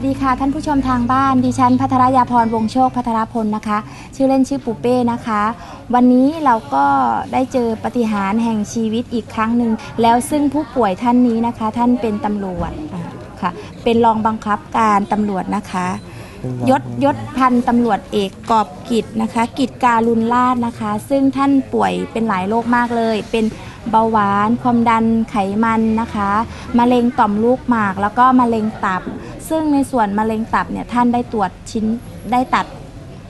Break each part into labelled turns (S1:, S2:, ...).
S1: สดีค่ะท่านผู้ชมทางบ้านดิฉันพัทรยาพรวงโชคพัทรพลนะคะ ชื่อเล่นชื่อปูเป้นะคะ วันนี้เราก็ได้เจอปฏิหารแห่งชีวิตอีกครั้งหนึ่งแล้วซึ่งผู้ป่วยท่านนี้นะคะ ท่านเป็นตำรวจค่ะ เป็นรองบังคับการตำรวจนะคะ ยศยศพันตำรวจเอกกอบกิจนะคะ กิจการุณลาดนะคะ ซึ่งท่านป่วยเป็นหลายโรคมากเลย เป็นเบาหวานความดันไขมันนะคะมะเร็งต่อมลูกหมาก แล้วก็มะเร็งตับ ซึ่งในส่วนมะเร็งตับเนี่ยท่านได้ตรวจชิ้นได้ตัด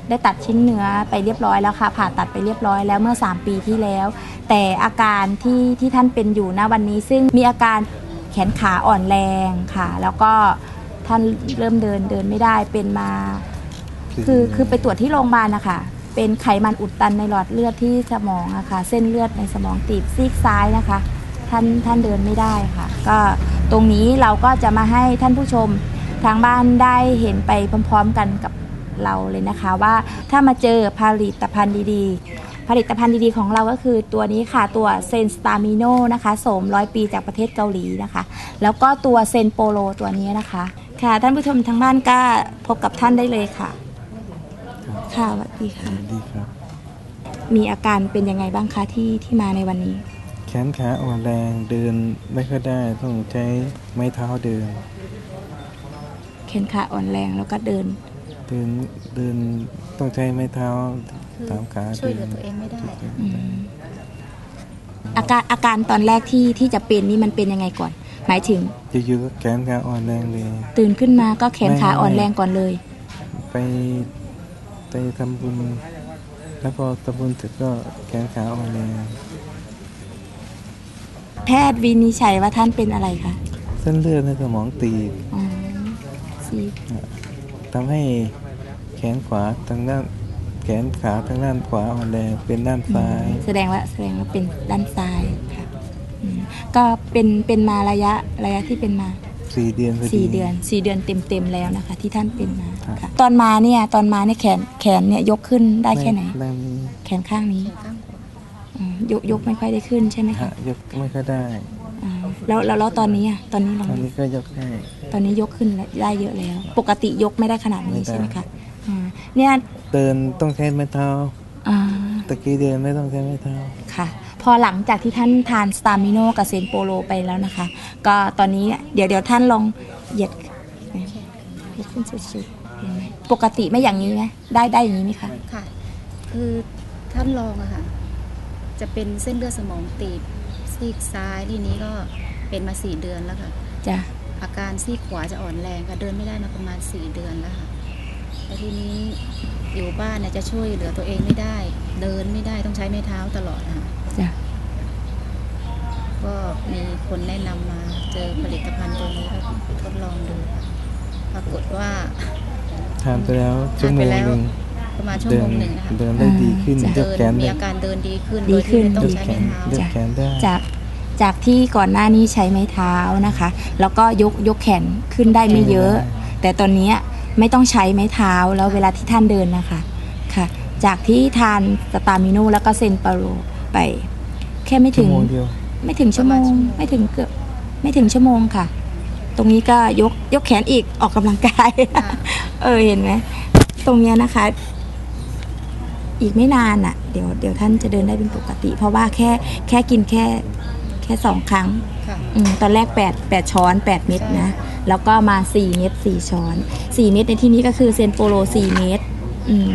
S1: ได้ตัดชิ้นเนื้อไปเรียบร้อยแล้วค่ะ ผ่าตัดไปเรียบร้อยแล้วเมื่อ 3 ปีที่แล้ว แต่อาการที่ที่ท่านเป็นอยู่ณวันนี้ ซึ่งมีอาการแขนขาอ่อนแรงค่ะ แล้วก็ท่านเริ่มเดินเดินไม่ได้เป็นมา คือคือไปตรวจที่โรงพยาบาลนะคะเป็นไขมันอุดตันในหลอดเลือดที่สมองอะค่ะ เส้นเลือดในสมองตีบซีกซ้ายนะคะ ท่านท่านเดินไม่ได้ค่ะ ก็ตรงนี้เราก็จะมาให้ท่านผู้ชม ทางบ้านได้เห็นไปพร้อมๆกันกับเราเลยนะคะว่าถ้ามาเจอผลิตภัณฑ์ดีๆ ผลิตภัณฑ์ดีๆของเราก็คือตัวนี้ค่ะตัวเซนสตามิโนนะคะโสมร้อยปีจากประเทศเกาหลีนะคะ แล้วก็ตัวเซนโปโลตัวนี้นะคะ ค่ะท่านผู้ชมทางบ้านก็พบกับท่านได้เลยค่ะ ค่ะสวัสดีค่ะ
S2: ดีครับ
S1: มีอาการเป็นยังไงบ้างคะที่ที่มาในวันนี้
S2: แขนขาอ่อนแรงเดินไม่ค่อยได้ต้องใช้ไม้เท้าเดิน
S1: แขนขาอ่อนแรงแล้วก็เดิน
S2: เดินเดินต้องใช้ไม้เท้าตามขา
S3: ช่วยเหลือตัวเองไม่ได้
S1: อืมอาการอาการตอนแรกที่ที่จะเป็นนี่มันเป็นยังไงก่อน หมายถึง
S2: จะอยู่ๆก็แขนขาอ่อนแรงเลย
S1: ตื่นขึ้นมาก็แขนขา
S2: ไม่
S1: อ่อนแรงก่อนเลย
S2: ไปไปทำบุญ แล้วพอทำบุญเสร็จก็แขนขาอ่อนแรง
S1: แพทย์วินิจฉัยว่าท่านเป็นอะไรคะ
S2: เส้นเลือดในสมองตีบ
S1: อ๋อ ซีก
S2: ทำให้แขนขวาทางด้านแขนขาทางด้านขวาอ่อนแรงเป็นด้านซ้าย
S1: แสดงว่าแสดงว่าเป็นด้านซ้ายค่ะอืมก็เป็นเป็นมาระยะระยะที่เป็นมา
S2: สี่เดือนพอดี
S1: สี่เดือนสี่เดือนเต็มเต็มๆแล้วนะคะ ที่ท่านเป็นมา
S2: ครับ
S1: ค่ะตอนมาเนี่ยตอนมาเนี่ยแขนแขนเนี่ยยกขึ้นได้แค่ไหน
S2: ด้านนี้
S1: แขนข้างนี้
S3: ข้างขวา
S1: อืมยกยกไม่ค่อยได้ขึ้นใช่ไหม
S2: ฮะ
S1: คะ
S2: ยกไม่ค่อยได้
S1: อ่าแล้วแล้วแล้วตอนนี้อะตอนนี้ลอง
S2: ตอนนี้ก็ยกได้
S1: ตอนนี้ยกขึ้นได้เยอะแล้ว ปกติยกไม่ได้ขนาดนี้
S2: ไม่ได้
S1: ใช่ไหมคะอ่าเนี่ย
S2: เดินต้องใช้ไม้เท้า
S1: อ่า
S2: ตะกี้เดินไม่ต้องใช้ไม้เท้า
S1: ค่ะ พอหลังจากที่ท่านทานสตามิโนกับเซนโปโลไปแล้วนะคะ ก็ตอนนี้เดี๋ยวเดี๋ยวท่านลองเหยียดเหยียดขึ้นสุดๆเห็นไหมปกติไม่อย่างนี้ไหมได้ได้อย่างนี้ไหมคะ
S3: ค่ะ คือท่านรองอะค่ะจะเป็นเส้นเลือดสมองตีบซีกซ้ายทีนี้ก็เป็นมาสี่เดือนแล้วค่ะ
S1: จ้ะ
S3: อาการซีกขวาจะอ่อนแรงค่ะเดินไม่ได้มาประมาณสี่เดือนแล้วค่ะแล้วทีนี้อยู่บ้านเนี่ยจะช่วยเหลือตัวเองไม่ได้ เดินไม่ได้ต้องใช้ไม้เท้าตลอดนะคะ
S1: จ้ะ
S3: ก็มีคนแนะนำมาเจอผลิตภัณฑ์ตัวนี้ก็ทดลองดูค่ะปรากฏว่า
S2: ทานไปแล้วชั่วโมงหนึ่ง
S3: ประมาณชั่ว
S2: เดิ
S3: โม
S2: น
S3: งหนึ่งนะคะ
S2: เดินได้ดีขึ้น
S1: จ้ะ
S2: ย
S3: เดิ
S2: ก
S3: น
S2: แขน
S3: มี
S2: ได้
S3: อาการเดินดีขึ้น
S1: ดี
S3: โดย
S1: ขึ้
S3: ที่
S1: น
S3: ไม่ต้อง
S2: ยก
S3: ใช้
S2: แข
S3: ไม้
S2: น
S3: เท้า
S2: ยกแขนได้
S1: จาก จากที่ก่อนหน้านี้ใช้ไม้เท้านะคะ แล้วก็ยกยกแขนขึ้นได้ไม่เยอะ แต่ตอนนี้ไม่ต้องใช้ไม้เท้าแล้วเวลาที่ท่านเดินนะคะค่ะ จากที่ทานสตามิโนแล้วก็เซนปาโรไป แค่ไม่
S2: ชั่
S1: ถึ
S2: ว
S1: ง
S2: โมงเดียว
S1: ไม่ถึงชั่วโมง ไม่ถึงเกือบไม่ถึงชั่วโมงค่ะ ตรงนี้ก็ยกยกแขนอีกออกกำลังกาย
S3: ค่ะ
S1: เออเห็นไหมตรงเนี้ยนะคะ อีกไม่นานอะ เดี๋ยวเดี๋ยวท่านจะเดินได้เป็นปกติ เพราะว่าแค่แค่กินแค่แค่สองครั้ง
S3: ค่ะ
S1: อืมตอนแรก8 8ช้อน 8 เม็ดนะ แล้วก็มา 4 เม็ด4ช้อน 4 เม็ดในที่นี้ก็คือเซนโปโล 4 เม็ดอืม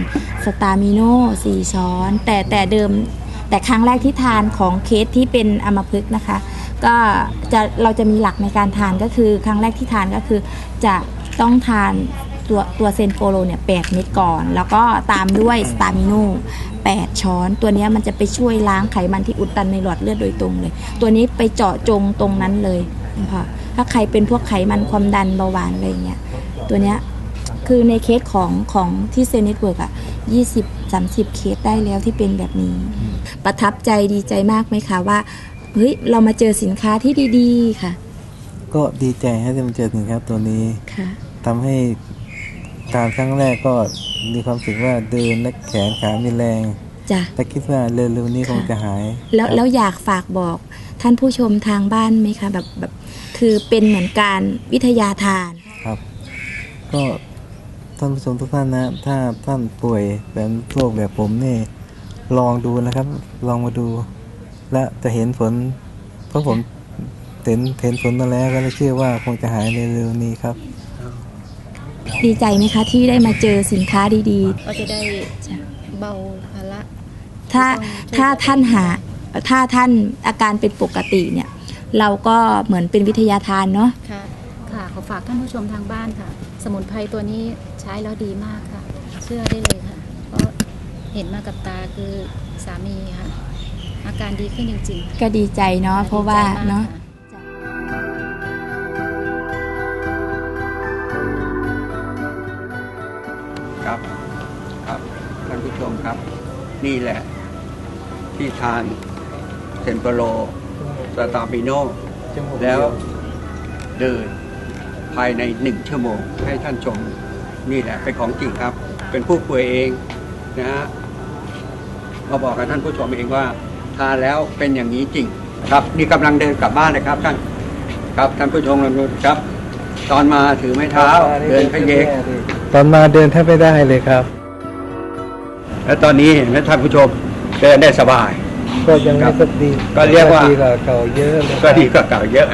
S1: สตามิโน 4 ช้อน แต่แต่เดิมแต่ครั้งแรกที่ทานของเคสที่เป็นอัมพฤกษ์นะคะ ก็จะเราจะมีหลักในการทานก็คือ ครั้งแรกที่ทานก็คือจะต้องทาน ตัวตัวเซนโปโลเนี่ย8เม็ดก่อน แล้วก็ตามด้วยสตามิโน8 ช้อน ตัวเนี้ยมันจะไปช่วยล้างไขมันที่อุดตันในหลอดเลือดโดยตรงเลย ตัวนี้ไปเจาะจงตรงนั้นเลยค่ะถ้าใครเป็นพวกไขมันความดันเบาหวานอะไรเงี้ยตัวเนี้ยคือในเคสของของที่เซนเน็ตเวิร์กอะ20 30 เคสได้แล้วที่เป็นแบบนี้ ประทับใจดีใจมากไหมคะว่าเฮ้ยเรามาเจอสินค้าที่ดี ๆ ค่ะ
S2: ก็ดีใจให้ได้มาเจอสินค้าตัวนี้
S1: ค่ะ
S2: ทำให้ การครั้งแรกก็มีความรู้สึกว่าเดินและแขนขามีแรง
S1: จ้ะ
S2: แต่คิดว่าเร็วๆนี้คงจะหาย
S1: แล้ว
S2: ครับ
S1: แล้วอยากฝากบอกท่านผู้ชมทางบ้านไหมคะแบบแบบคือเป็นเหมือนการวิทยาทาน
S2: ครับ ก็ท่านผู้ชมทุกท่านนะ ถ้าท่านป่วยเป็นโรคแบบผมนี่ ลองดูนะครับ ลองมาดู และจะเห็นผล เพราะผมเห็นเห็นผลมาแล้วก็เลยเชื่อว่าคงจะหายในเร็วๆนี้ครับ
S1: ดีใจไหมคะที่ได้มาเจอสินค้าดี
S3: ก็จะได้
S1: จ้ะ
S3: เบาภาระ
S1: ๆ ถ้า
S3: ที่ต้องช่วย
S1: ถ้าท่านหาถ้าท่านอาการเป็นปกติเนี่ย เราก็เหมือนเป็นวิทยาทานเนาะ
S3: ค่ะ ค่ะ ขอฝากท่านผู้ชมทางบ้านค่ะ สมุนไพรตัวนี้ใช้แล้วดีมากค่ะ เชื่อได้เลยค่ะ เพราะเห็นมากับตาคือสามีค่ะ อาการดีขึ้นจริงๆ
S1: ก็ดีใจเนาะเพราะว่า
S3: ดีใจมก
S1: เนาะ
S3: ค่
S4: ผู้ชมครับ นี่แหละ ที่ทานเซนโปโลสตาปิโนแล้วเดินภายในหนึ่งชั่วโมงให้ท่านชม นี่แหละเป็นของจริงครับ เป็นผู้ป่วยเองนะฮะมาบอกกับท่านผู้ชมเองว่าทานแล้วเป็นอย่างนี้จริงครับ นี่กำลังเดินกลับบ้านเลยครับท่านครับท่านผู้ชมลองดูครับ ตอนมาถือไม้เท้า เดินพะเยก
S2: ตอนมาเดินแทบไม่ได้เลยครับ
S4: แล้วตอนนี้เห็นไหมท่านผู้ชมเดินได้สบาย
S2: ก็ยัง
S4: ครั
S2: ไม่
S4: บ
S2: สักดี
S4: ก็เรียกว่า
S2: ดีกว่าเก่าเยอะเลย
S4: ก็ดีกว่าเก่าเยอะ